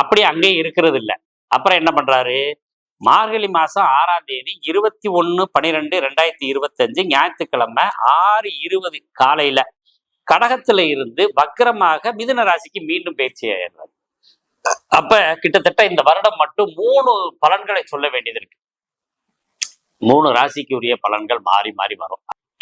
அப்படி அங்கேயே இருக்கிறது இல்லை அப்புறம் என்ன பண்றாரு? மார்கழி மாசம் ஆறாம் தேதி இருபத்தி ஒன்று பனிரெண்டு ரெண்டாயிரத்தி இருபத்தஞ்சு ஞாயிற்றுக்கிழமை ஆறு இருபது காலையில கடகத்துல இருந்து வக்கரமாக மிதுன ராசிக்கு மீண்டும் பயிற்சி ஆயிடுறாரு. அப்ப கிட்டத்தட்ட இந்த வருடம் மட்டும் மூணு பலன்களை சொல்ல வேண்டியது இருக்கு. மூணு ராசிக்குரிய பலன்கள் மாறி மாறி வரும்.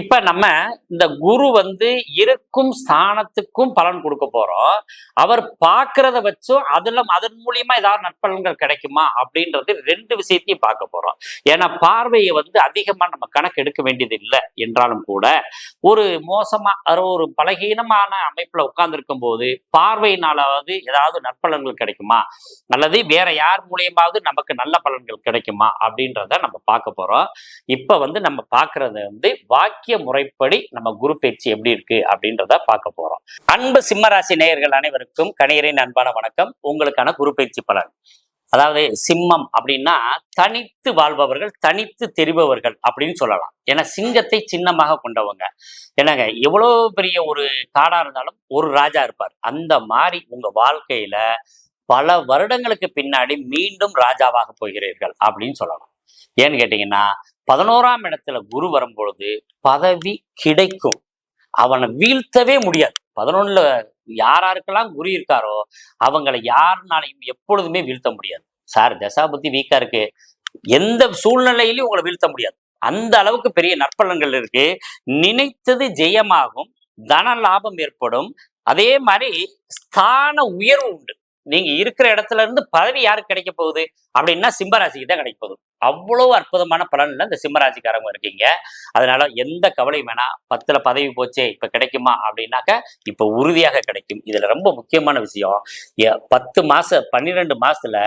இப்ப நம்ம இந்த குரு வந்து இருக்கும் ஸ்தானத்துக்கும் பலன் கொடுக்க போறோம். அவர் பார்க்கறத வச்சும் அதுல அதன் மூலியமா ஏதாவது நற்பலன்கள் கிடைக்குமா அப்படின்றது ரெண்டு விஷயத்தையும் பார்க்க போறோம். ஏன்னா பார்வையை வந்து அதிகமா நம்ம கணக்கு எடுக்க வேண்டியது இல்லை என்றாலும் கூட ஒரு மோசமா ஒரு பலகீனமான அமைப்புல உட்கார்ந்துருக்கும் போது பார்வையினாலாவது ஏதாவது நற்பலன்கள் கிடைக்குமா? அல்லது வேற யார் மூலியமாவது நமக்கு நல்ல பலன்கள் கிடைக்குமா? அப்படின்றத நம்ம பார்க்க போறோம். இப்ப வந்து நம்ம பார்க்கறத வந்து வாக்கிய முறைப்படி நம்ம குரு பயிற்சி எப்படி இருக்கு அப்படின்றத பார்க்க போறோம். அன்பு சிம்மராசி நேயர்கள் அனைவருக்கும் கணியரின் அன்பான வணக்கம். உங்களுக்கான குரு பயிற்சி பலன். அதாவது சிம்மம் அப்படின்னா தனித்து வாழ்பவர்கள் தனித்து தெரிபவர்கள் அப்படின்னு சொல்லலாம். ஏன்னா சிங்கத்தை சின்னமாக கொண்டவங்க. என்னங்க எவ்வளோ பெரிய ஒரு காடா இருந்தாலும் ஒரு ராஜா இருப்பார். அந்த மாதிரி உங்க வாழ்க்கையில பல வருடங்களுக்கு பின்னாடி மீண்டும் ராஜாவாக போகிறீர்கள் அப்படின்னு சொல்லலாம். ஏன்னு கேட்டீங்கன்னா பதினோராம் இடத்துல குரு வரும்பொழுது பதவி கிடைக்கும். அவனை வீழ்த்தவே முடியாது. பதினொன்னுல யாராருக்கெல்லாம் குரு இருக்காரோ அவங்களை யாருனாலையும் எப்பொழுதுமே வீழ்த்த முடியாது. சார் தசாபுத்தி வீக்கா இருக்கு. எந்த சூழ்நிலையிலையும் உங்களை வீழ்த்த முடியாது. அந்த அளவுக்கு பெரிய நற்பலன்கள் இருக்கு. நினைத்தது ஜெயமாகும். தன லாபம் ஏற்படும். அதே மாதிரி ஸ்தான உயர்வு உண்டு. நீங்க இருக்கிற இடத்துல இருந்து பதவி யாருக்கு கிடைக்க போகுது? அப்படின்னா சிம்மராசிக்கு தான் கிடைக்க போகுது. அவ்வளவு அற்புதமான பலன்ல இந்த சிம்மராசிக்காரங்க இருக்கீங்க. அதனால எந்த கவலையும் வேணா பத்துல பதவி போச்சே இப்ப கிடைக்குமா? அப்படின்னாக்க இப்ப உறுதியாக கிடைக்கும். இதுல ரொம்ப முக்கியமான விஷயம் பத்து மாசம் பன்னிரெண்டு மாசத்துல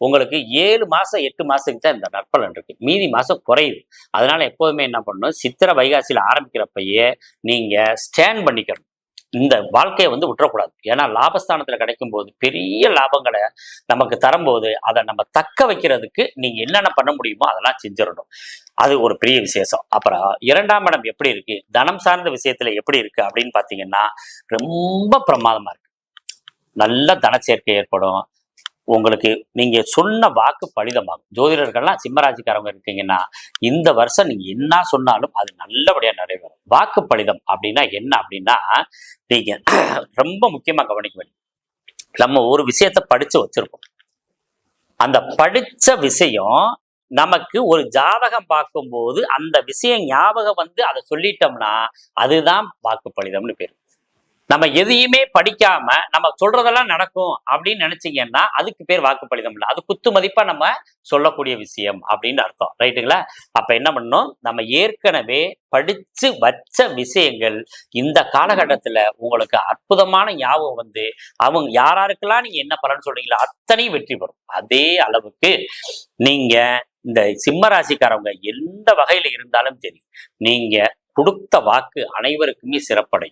உங்களுக்கு ஏழு மாசம் எட்டு மாசத்துக்கு தான் இந்த நற்பலன் இருக்கு. மீதி மாசம் குறையுது. அதனால எப்போதுமே என்ன பண்ணணும்? சித்திரை வைகாசியில ஆரம்பிக்கிறப்பயே நீங்க ஸ்டேன் பண்ணிக்கணும். இந்த வாழ்க்கையை வந்து விட்டுறக்கூடாது. ஏன்னா லாபஸ்தானத்துல கிடைக்கும் போது பெரிய லாபங்களை நமக்கு தரும்போது அதை நம்ம தக்க வைக்கிறதுக்கு நீங்க என்னென்ன பண்ண முடியுமோ அதெல்லாம் செஞ்சிடணும். அது ஒரு பெரிய விசேஷம். அப்புறம் இரண்டாம் இடம் எப்படி இருக்கு? தனம் சார்ந்த விஷயத்துல எப்படி இருக்கு அப்படின்னு பாத்தீங்கன்னா ரொம்ப பிரமாதமா இருக்கு. நல்ல தனச்சேர்க்கை ஏற்படும். உங்களுக்கு நீங்க சொன்ன வாக்கு பலிதமாகும். ஜோதிடர்கள்லாம் சிம்மராசிக்காரங்க இருக்கீங்கன்னா இந்த வருஷம் நீங்க என்ன சொன்னாலும் அது நல்லபடியா நிறைவேறும். வாக்கு பலிதம் அப்படின்னா என்ன அப்படின்னா நீங்க ரொம்ப முக்கியமா கவனிக்க வேண்டியது. நம்ம ஒரு விஷயத்த படிச்சு வச்சிருப்போம் அந்த படிச்ச விஷயம் நமக்கு ஒரு ஜாதகம் பார்க்கும்போது அந்த விஷயம் ஞாபகம் வந்து அதை சொல்லிட்டோம்னா அதுதான் வாக்கு பலிதம்னு பேரு. நம்ம எதையுமே படிக்காம நம்ம சொல்றதெல்லாம் நடக்கும் அப்படின்னு நினைச்சீங்கன்னா அதுக்கு பேர் வாக்குப்பளிதம் இல்லை. அது குத்து மதிப்பா நம்ம சொல்லக்கூடிய விஷயம் அப்படின்னு அர்த்தம். ரைட்டுங்களா அப்ப என்ன பண்ணணும்? நம்ம ஏற்கனவே படிச்சு வச்ச விஷயங்கள் இந்த காலகட்டத்துல உங்களுக்கு அற்புதமான ஞாபகம் வந்து அவங்க யாராருக்கெல்லாம் நீங்க என்ன பலன்னு சொல்றீங்களோ அத்தனையும் வெற்றி பெறும். அதே அளவுக்கு நீங்க இந்த சிம்ம ராசிக்காரவங்க எந்த வகையில இருந்தாலும் சரி நீங்க கொடுத்த வாக்கு அனைவருக்குமே சிறப்படை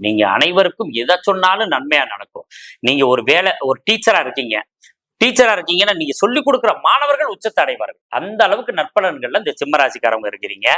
நீங்க அனைவருக்கும் எதை சொன்னாலும் நன்மையா நடக்கும். நீங்க ஒரு வேலை ஒரு டீச்சரா இருக்கீங்க. டீச்சரா இருக்கீங்கன்னா நீங்க சொல்லிக் கொடுக்குற மாணவர்கள் உச்சத்தை அடைவார்கள் அந்த அளவுக்கு நற்பலன்கள்ல இந்த சிம்மராசிக்காரவங்க இருக்கிறீங்க.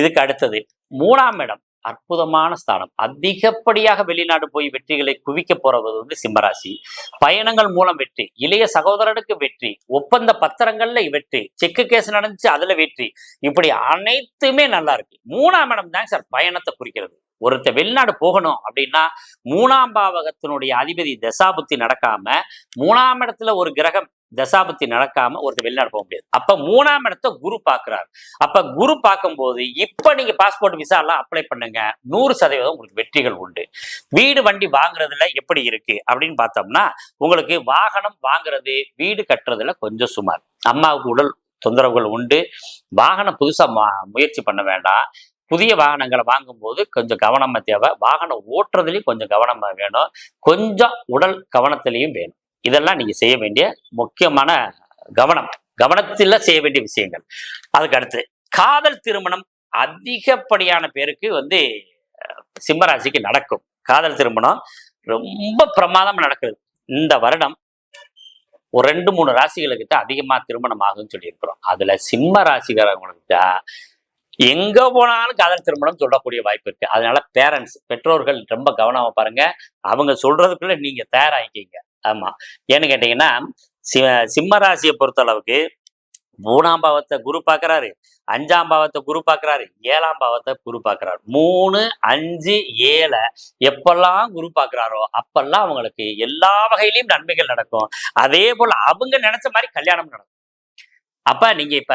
இதுக்கு அடுத்தது மூணாம் இடம். அற்புதமான ஸ்தானம். அதிகப்படியாக வெளிநாடு போய் வெற்றிகளை குவிக்க போறது வந்து சிம்மராசி. பயணங்கள் மூலம் வெற்றி இளைய சகோதரனுக்கு வெற்றி ஒப்பந்த பத்திரங்கள்ல வெற்றி செக்கு கேஸ் நடந்துச்சு அதுல வெற்றி. இப்படி அனைத்துமே நல்லா இருக்கு. மூணாம் இடம் தாங்க சார் பயணத்தை குறிக்கிறது. ஒருத்தர் வெளிநாடு போகணும் அப்படின்னா மூணாம் பாவகத்தினுடைய அதிபதி தசாபுத்தி நடக்காம மூணாம் இடத்துல ஒரு கிரகம் தசாபத்தி நடக்காம ஒருத்தர் வெளிநாடு போக முடியாது. அப்ப மூணாம் இடத்த குரு பாக்குறாரு அப்ப குரு பார்க்கும்போது இப்ப நீங்க பாஸ்போர்ட் விசா எல்லாம் அப்ளை பண்ணுங்க. நூறு சதவீதம் உங்களுக்கு வெற்றிகள் உண்டு. வீடு வண்டி வாங்குறதுல எப்படி இருக்கு? அப்படின்னு பார்த்தோம்னா உங்களுக்கு வாகனம் வாங்குறது வீடு கட்டுறதுல கொஞ்சம் சுமார். அம்மாவுக்கு உடல் தொந்தரவுகள் உண்டு. வாகனம் புதுசா மா- முயற்சி பண்ண வேண்டாம். புதிய வாகனங்களை வாங்கும்போது கொஞ்சம் கவனமா தேவை. வாகனம் ஓட்டுறதுலையும் கொஞ்சம் கவனமா வேணும். கொஞ்சம் உடல் கவனத்திலையும் வேணும். இதெல்லாம் நீங்க செய்ய வேண்டிய முக்கியமான கவனம். கவனத்தில் செய்ய வேண்டிய விஷயங்கள். அதுக்கு அடுத்து காதல் திருமணம் அதிகப்படியான பேருக்கு வந்து சிம்மராசிக்கு நடக்கும். காதல் திருமணம் ரொம்ப பிரமாதமா நடக்கிறது இந்த வருடம் ஒரு ரெண்டு மூணு ராசிகளுக்கிட்ட அதிகமா திருமணம் ஆகும்னு சொல்லியிருக்கிறோம். அதுல சிம்ம ராசிக்காரங்களுக்கு தான் எங்க போனாலும் காதல் திருமணம் சொல்லக்கூடிய வாய்ப்பு இருக்கு. அதனால பேரண்ட்ஸ் பெற்றோர்கள் ரொம்ப கவனமா பாருங்க. அவங்க சொல்றதுக்குள்ள நீங்க தயாராகிக்கீங்க ஆமா. ஏன்னு கேட்டீங்கன்னா சி- சிம்ம ராசியை பொறுத்த அளவுக்கு மூணாம் பாவத்தை குரு பாக்குறாரு அஞ்சாம் பாவத்தை குரு பாக்குறாரு ஏழாம் பாவத்தை குரு பாக்குறாரு மூணு அஞ்சு ஏழை எப்பெல்லாம் குரு பாக்குறாரோ அப்பெல்லாம் அவங்களுக்கு எல்லா வகையிலயும் நன்மைகள் நடக்கும். அதே போல அவங்க நினைச்ச மாதிரி கல்யாணம் நடக்கும். அப்ப நீங்க இப்ப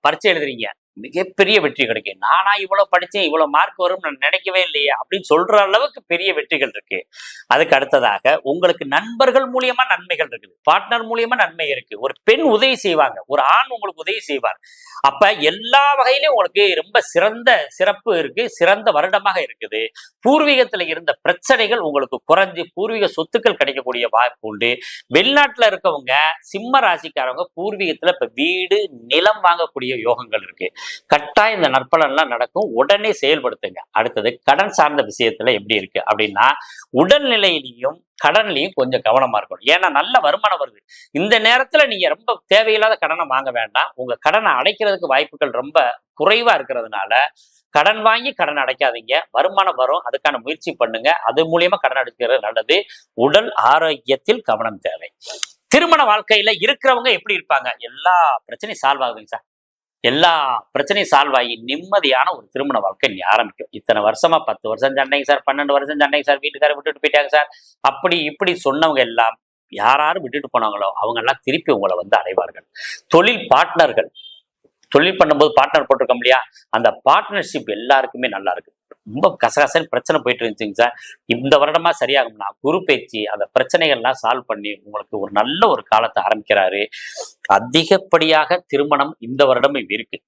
பரீட்சை எழுதுறீங்க. மிகப்பெரிய வெற்றி கிடைக்கும். நானா இவ்வளவு படிச்சேன் இவ்வளவு மார்க் வரும் நான் நினைக்கவே இல்லையே அப்படின்னு சொல்ற அளவுக்கு பெரிய வெற்றிகள் இருக்கு. அதுக்கு அடுத்ததாக உங்களுக்கு நண்பர்கள் மூலியமா நன்மைகள் இருக்குது. பார்ட்னர் மூலியமா நன்மை இருக்கு. ஒரு பெண் உதவி செய்வாங்க. ஒரு ஆண் உங்களுக்கு உதவி செய்வார். அப்ப எல்லா வகையிலும் உங்களுக்கு ரொம்ப சிறந்த சிறப்பு இருக்கு சிறந்த வருடமாக இருக்குது. பூர்வீகத்துல இருந்த பிரச்சனைகள் உங்களுக்கு குறைஞ்சு பூர்வீக சொத்துக்கள் கிடைக்கக்கூடிய வாய்ப்பு உண்டு. வெளிநாட்டுல இருக்கவங்க சிம்ம ராசிக்காரவங்க பூர்வீகத்துல இப்ப வீடு நிலம் வாங்கக்கூடிய யோகங்கள் இருக்கு. கட்டாயம் இந்த நற்பலன்லாம் நடக்கும். உடனே செயல்படுத்துங்க. அடுத்தது கடன் சார்ந்த விஷயத்துல எப்படி இருக்கு? அப்படின்னா உடல்நிலையிலையும் கடன்லையும் கொஞ்சம் கவனமா இருக்கணும். ஏன்னா நல்ல வருமானம் வருது. இந்த நேரத்துல நீங்க ரொம்ப தேவையில்லாத கடனை வாங்க வேண்டாம். உங்க கடனை அடைக்கிறதுக்கு வாய்ப்புகள் ரொம்ப குறைவா இருக்கிறதுனால கடன் வாங்கி கடன் அடைக்காதீங்க. வருமானம் வரும். அதுக்கான முயற்சி பண்ணுங்க. அது மூலியமா கடன் அடைக்கிறது நல்லது. உடல் ஆரோக்கியத்தில் கவனம் தேவை. திருமண வாழ்க்கையில இருக்கிறவங்க எப்படி இருப்பாங்க? எல்லா பிரச்சனையும் சால்வ் ஆகுதுங்க சார். எல்லா பிரச்சனையும் சால்வ் ஆகி நிம்மதியான ஒரு திருமண வாழ்க்கை நீ ஆரம்பிக்கும். இத்தனை வருஷமா பத்து வருஷம் சண்டைங்க சார் பன்னெண்டு வருஷம் சண்டைங்க சார் வீட்டுக்காரர் விட்டுட்டு போயிட்டாங்க சார் அப்படி இப்படி சொன்னவங்க எல்லாம் யாராரும் விட்டுட்டு போனாங்களோ அவங்க எல்லாம் திருப்பி உங்களை வந்து அடைவார்கள். தொழில் பார்ட்னர்கள் தொழில் பண்ணும்போது பார்ட்னர் போட்டிருக்கோம் இல்லையா? அந்த பார்ட்னர்ஷிப் எல்லாருக்குமே நல்லா இருக்கு. ரொம்ப கசகசன்னு பிரச்சனை போயிட்டு இருந்துச்சுங்க சார். இந்த வருடமா சரியாகும்னா குரு பயிற்சி அந்த பிரச்சனைகள்லாம் சால்வ் பண்ணி உங்களுக்கு ஒரு நல்ல ஒரு காலத்தை ஆரம்பிக்கிறாரு. அதிகப்படியாக திருமணம் இந்த வருடமும் இருக்கு.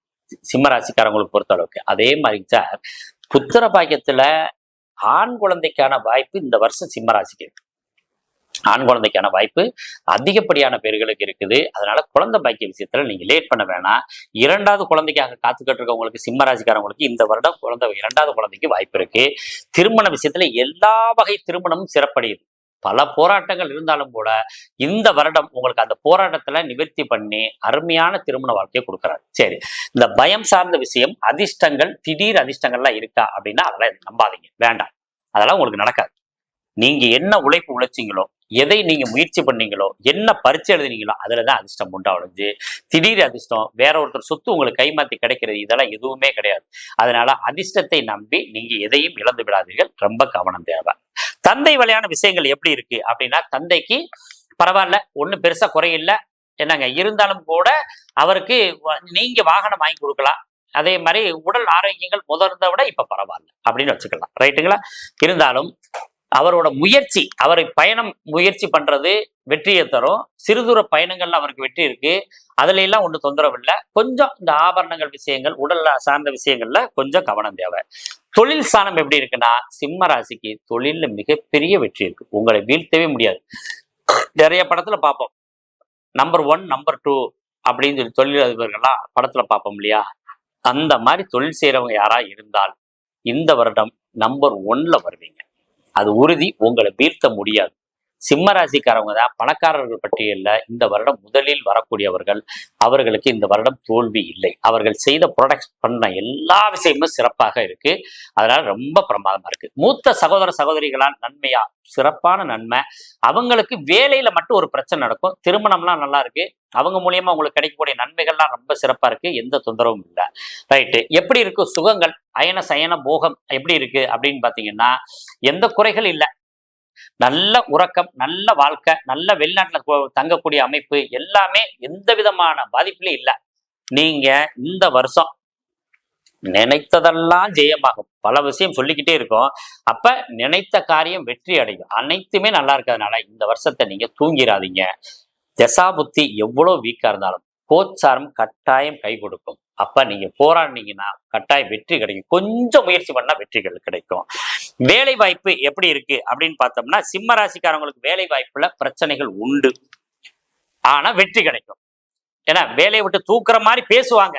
சிம்மராசிக்காரங்களுக்கு பொறுத்த அளவுக்கு அதே மாதிரி சார் புத்திர பாக்கியத்துல ஆண் குழந்தைக்கான வாய்ப்பு இந்த வருஷம் சிம்மராசிக்கு இருக்கு. ஆண் குழந்தைக்கான வாய்ப்பு அதிகப்படியான பேர்களுக்கு இருக்குது. அதனால குழந்தை பாக்கிய விஷயத்துல நீங்க லேட் பண்ண வேணாம். இரண்டாவது குழந்தைக்காக காத்துக்கிட்டு இருக்கவங்களுக்கு சிம்ம இந்த வருடம் குழந்தை இரண்டாவது குழந்தைக்கு வாய்ப்பு இருக்கு. திருமண விஷயத்துல எல்லா வகை திருமணமும் சிறப்படையுது. பல போராட்டங்கள் இருந்தாலும் கூட இந்த வருடம் உங்களுக்கு அந்த போராட்டத்துல நிவர்த்தி பண்ணி அருமையான திருமண வாழ்க்கையை கொடுக்குறாரு. சரி இந்த பயம் சார்ந்த விஷயம் அதிர்ஷ்டங்கள் திடீர் அதிர்ஷ்டங்கள்லாம் இருக்கா அப்படின்னா அதெல்லாம் நம்பாதீங்க. வேண்டாம். அதெல்லாம் உங்களுக்கு நடக்காது. நீங்க என்ன உழைப்பு உழைச்சீங்களோ எதை நீங்க முயற்சி பண்ணீங்களோ என்ன பரிச்சை எழுதுனீங்களோ அதுலதான் அதிர்ஷ்டம் உண்டாவடைஞ்சு திடீர் அதிர்ஷ்டம் வேற ஒருத்தர் சொத்து உங்களுக்கு கைமாத்தி கிடைக்கிறது இதெல்லாம் எதுவுமே கிடையாது. அதனால அதிர்ஷ்டத்தை நம்பி நீங்க எதையும் இழந்து விடாதீர்கள். ரொம்ப கவனம் தேவை. தந்தை வழியான விஷயங்கள் எப்படி இருக்கு? அப்படின்னா தந்தைக்கு பரவாயில்ல ஒன்றும் பெருசா குறையில்ல. என்னங்க இருந்தாலும் கூட அவருக்கு நீங்க வாகனம் வாங்கி கொடுக்கலாம். அதே மாதிரி உடல் ஆரோக்கியங்கள் முதல்றதை விட இப்ப பரவாயில்ல. அப்படின்னு வச்சுக்கலாம். ரைட்டுங்களா? இருந்தாலும் அவரோட முயற்சி அவரை பயணம் முயற்சி பண்றது வெற்றியை தரும். சிறுதூர பயணங்கள்ல அவருக்கு வெற்றி இருக்கு. அதுல எல்லாம் ஒன்றும் தொந்தரவு இல்லை. கொஞ்சம் இந்த ஆபரணங்கள் விஷயங்கள் உடல்ல சார்ந்த விஷயங்கள்ல கொஞ்சம் கவனம் தேவை. தொழில் ஸ்தானம் எப்படி இருக்குன்னா சிம்ம ராசிக்கு தொழில்ல மிகப்பெரிய வெற்றி இருக்கு. உங்களை வீழ்த்தவே முடியாது. நிறைய படத்துல பார்ப்போம். நம்பர் ஒன் நம்பர் டூ அப்படின்னு சொல்லி தொழில் அதிபர்கள்லாம் படத்துல பார்ப்போம் இல்லையா? அந்த மாதிரி தொழில் செய்யறவங்க யாரா இருந்தால் இந்த வருடம் நம்பர் ஒன்ல வருவீங்க. அது உறுதி உங்களை வீழ்த்த முடியாது. சிம்ம ராசிக்காரவங்க தான் பணக்காரர்கள் பட்டியலில் இந்த வருடம் முதலில் வரக்கூடியவர்கள். அவர்களுக்கு இந்த வருடம் தோல்வி இல்லை. அவர்கள் செய்த ப்ரொடக்ட் பண்ண எல்லா விஷயமும் சிறப்பாக இருக்கு. அதனால ரொம்ப பிரமாதமா இருக்கு. மூத்த சகோதர சகோதரிகளால் நன்மையா? சிறப்பான நன்மை. அவங்களுக்கு வேலையில மட்டும் ஒரு பிரச்சனை நடக்கும். திருமணம்லாம் நல்லா இருக்கு. அவங்க மூலியமா உங்களுக்கு கிடைக்கக்கூடிய நன்மைகள்லாம் ரொம்ப சிறப்பா இருக்கு. எந்த தொந்தரவும் இல்லை. ரைட்டு. எப்படி இருக்கு சுகங்கள் அயன சயன போகம் எப்படி இருக்கு? அப்படின்னு பாத்தீங்கன்னா எந்த குறைகள் இல்லை. நல்ல உறக்கம் நல்ல வாழ்க்கை நல்ல வெளிநாட்டுல தங்கக்கூடிய அமைப்பு எல்லாமே எந்த விதமான பாதிப்புலையும் இல்லை. நீங்க இந்த வருஷம் நினைத்ததெல்லாம் ஜெயமாகும். பல விஷயம் சொல்லிக்கிட்டே இருக்கும். அப்ப நினைத்த காரியம் வெற்றி அடையும். அனைத்துமே நல்லா இருக்கிறதுனால இந்த வருஷத்தை நீங்க தூங்கிடாதீங்க தசாபுத்தி எவ்வளவு வீக்கா இருந்தாலும் கோச்சாரம் கட்டாயம் கை கொடுக்கும். அப்ப நீங்க போராடினீங்கன்னா கட்டாயம் வெற்றி கிடைக்கும். கொஞ்சம் முயற்சி பண்ணா வெற்றிகள் கிடைக்கும். வேலை வாய்ப்பு எப்படி இருக்கு அப்படின்னு பார்த்தோம்னா சிம்ம ராசிக்காரங்களுக்கு வேலை வாய்ப்புல பிரச்சனைகள் உண்டு. ஆனா வெற்றி கிடைக்கும். ஏன்னா வேலையை விட்டு தூக்குற மாதிரி பேசுவாங்க.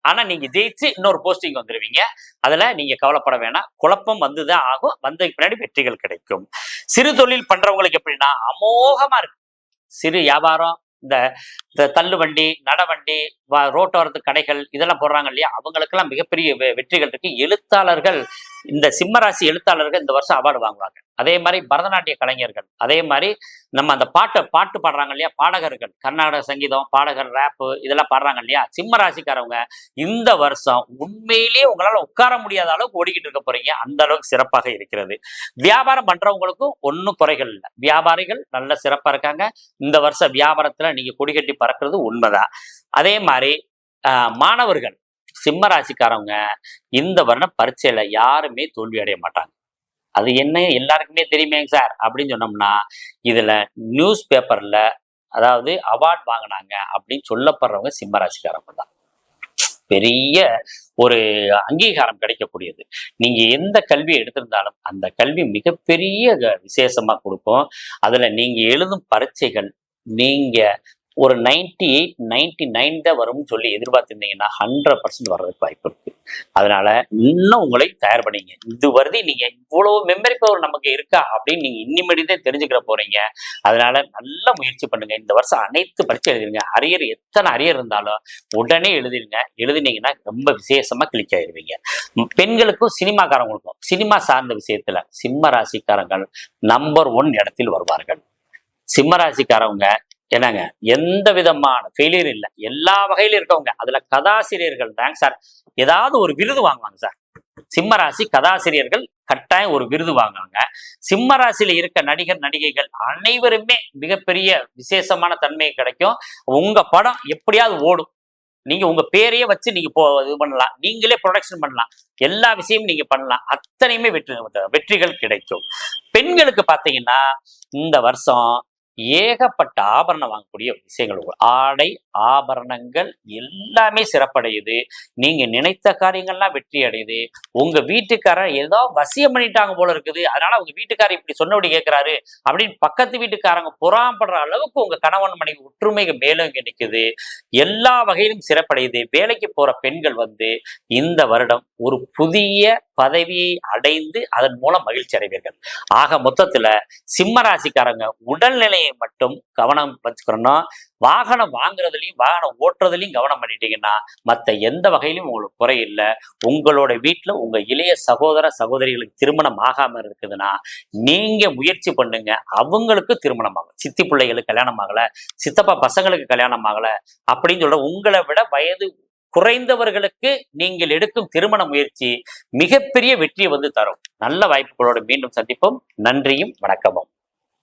ஆனா நீங்க ஜெயிச்சு இன்னொரு போஸ்டிங் வந்துருவீங்க. அதுல நீங்க கவலைப்பட வேணாம். குழப்பம் வந்துதான் ஆகும். வந்ததுக்கு பின்னாடி வெற்றிகள் கிடைக்கும். சிறு தொழில் பண்றவங்களுக்கு எப்படின்னா அமோகமா இருக்கு சிறு வியாபாரம் இந்த இந்த தள்ளுவண்டி நடவண்டி வ- ரோட்டோரத்து கடைகள் இதெல்லாம் போடுறாங்க இல்லையா? அவங்களுக்கெல்லாம் மிகப்பெரிய வெ- வெற்றிகள் இருக்கு. எழுத்தாளர்கள் இந்த சிம்மராசி எழுத்தாளர்கள் இந்த வருஷம் அவார்டு வாங்குவாங்க. அதே மாதிரி பரதநாட்டிய கலைஞர்கள் அதே மாதிரி நம்ம அந்த பாட்டை பாட்டு பாடுறாங்க இல்லையா? பாடகர்கள் கர்நாடக சங்கீதம் பாடகர் ரேப்பு இதெல்லாம் பாடுறாங்க இல்லையா? சிம்ம ராசிக்காரவங்க இந்த வருஷம் உண்மையிலேயே உங்களால உட்கார முடியாத அளவுக்கு ஓடிக்கிட்டு இருக்க போறீங்க. அந்த அளவுக்கு சிறப்பாக இருக்கிறது. வியாபாரம் பண்றவங்களுக்கும் ஒன்றும் குறைகள் இல்லை. வியாபாரிகள் நல்ல சிறப்பா இருக்காங்க. இந்த வருஷம் வியாபாரத்துல நீங்க கொடிகட்டி பறக்கிறது உண்மைதான். அதே மாதிரி ஆஹ், மாணவர்கள் சிம்ம ராசிக்காரவங்க இந்த வருடம் பரீட்சையில யாருமே தோல்வி அடைய மாட்டாங்க. அது என்ன எல்லாருக்குமே தெரியுமேங்க சார். அப்படின்னு சொன்னோம்னா இதுல நியூஸ் பேப்பர்ல அதாவது அவார்ட் வாங்கினாங்க அப்படின்னு சொல்லப்படுறவங்க சிம்ம ராசிக்காரவங்க தான். பெரிய ஒரு அங்கீகாரம் கிடைக்கக்கூடியது. நீங்க எந்த கல்வியை எடுத்திருந்தாலும் அந்த கல்வி மிகப்பெரிய விசேஷமா கொடுக்கும். அதுல நீங்க எழுதும் பரீட்சைகள் நீங்க ஒரு நைன்டி எயிட் நைன்டி நைன் தான் வரும்னு சொல்லி எதிர்பார்த்திருந்தீங்கன்னா ஹண்ட்ரட் பர்சன்ட் வர்றதுக்கு வாய்ப்பு இருக்கு. அதனால இன்னும் உங்களை தயார் பண்ணீங்க. இது வருது நீங்க இவ்வளவு மெமரி பவர் நமக்கு இருக்கா அப்படின்னு நீங்க இன்னிமேடி தான் தெரிஞ்சுக்கிற போறீங்க. அதனால நல்ல முயற்சி பண்ணுங்க. இந்த வருஷம் அனைத்து பரீட்சை எழுதிருங்க. அரியர் எத்தனை அரியர் இருந்தாலும் உடனே எழுதிருங்க. எழுதினீங்கன்னா ரொம்ப விசேஷமா கிளிக் ஆயிருவீங்க பெண்களுக்கும் சினிமாக்காரங்களுக்கும் சினிமா சார்ந்த விஷயத்துல சிம்ம ராசிக்காரங்கள் நம்பர் ஒன் இடத்தில் வருவார்கள். சிம்மராசிக்காரவங்க என்னங்க? எந்த விதமான ஃபெயிலியர் இல்லை. எல்லா வகையிலும் இருக்கவங்க. அதுல கதாசிரியர்கள் தாங்க சார் ஏதாவது ஒரு விருது வாங்குவாங்க சார் சிம்மராசி கதாசிரியர்கள் கட்டாயம் ஒரு விருது வாங்குவாங்க. சிம்மராசியில இருக்க நடிகர் நடிகைகள் அனைவருமே மிகப்பெரிய விசேஷமான தன்மை கிடைக்கும். உங்க படம் எப்படியாவது ஓடும். நீங்க உங்க பேரையே வச்சு நீங்க போ இது பண்ணலாம். நீங்களே ப்ரொடக்ஷன் பண்ணலாம். எல்லா விஷயமும் நீங்க பண்ணலாம். அத்தனையுமே வெற்றி வெற்றிகள் கிடைக்கும். பெண்களுக்கு பாத்தீங்கன்னா இந்த வருஷம் ஏகப்பட்ட ஆபரணம் வாங்கக்கூடிய விஷயங்கள் ஆடை ஆபரணங்கள் எல்லாமே சிறப்படையுது. நீங்க நினைத்த காரியங்கள்லாம் வெற்றி அடையுது. உங்க வீட்டுக்காரர் ஏதோ வசியம் பண்ணிட்டாங்க போல இருக்குது. அதனால உங்க வீட்டுக்காரர் இப்படி சொன்னபடி கேட்கிறாரு அப்படின்னு பக்கத்து வீட்டுக்காரங்க புறாம்படுற அளவுக்கு உங்க கணவன் மனைவி ஒற்றுமைக்கு மேலும் இங்க எல்லா வகையிலும் சிறப்படையுது. வேலைக்கு போற பெண்கள் வந்து இந்த வருடம் ஒரு புதிய பதவியை அடைந்து அதன் மூலம் மகிழ்ச்சி அடைவீர்கள். ஆக மொத்தத்துல சிம்ம ராசிக்காரங்க உடல்நிலையை மட்டும் கவனம் வச்சுக்கணும் வாகனம் வாங்குறதுலையும் வாகனம் ஓட்டுறதுலையும் கவனம் பண்ணிட்டீங்கன்னா மற்ற எந்த வகையிலும் உங்களுக்கு குறை இல்லை உங்களோட வீட்டில் உங்க இளைய சகோதர சகோதரிகளுக்கு திருமணம் ஆகாம இருக்குதுன்னா நீங்க முயற்சி பண்ணுங்க. அவங்களுக்கு திருமணம் ஆகும் சித்தி பிள்ளைகளுக்கு கல்யாணம் ஆகலை. சித்தப்பா பசங்களுக்கு கல்யாணம் ஆகலை. அப்படின்னு சொல்ற உங்களை விட வயது குறைந்தவர்களுக்கு நீங்கள் எடுக்கும் திருமண முயற்சி மிகப்பெரிய வெற்றியை வந்து தரும். நல்ல வாய்ப்புகளோடு மீண்டும் சந்திப்போம். நன்றியும் வணக்கமும்.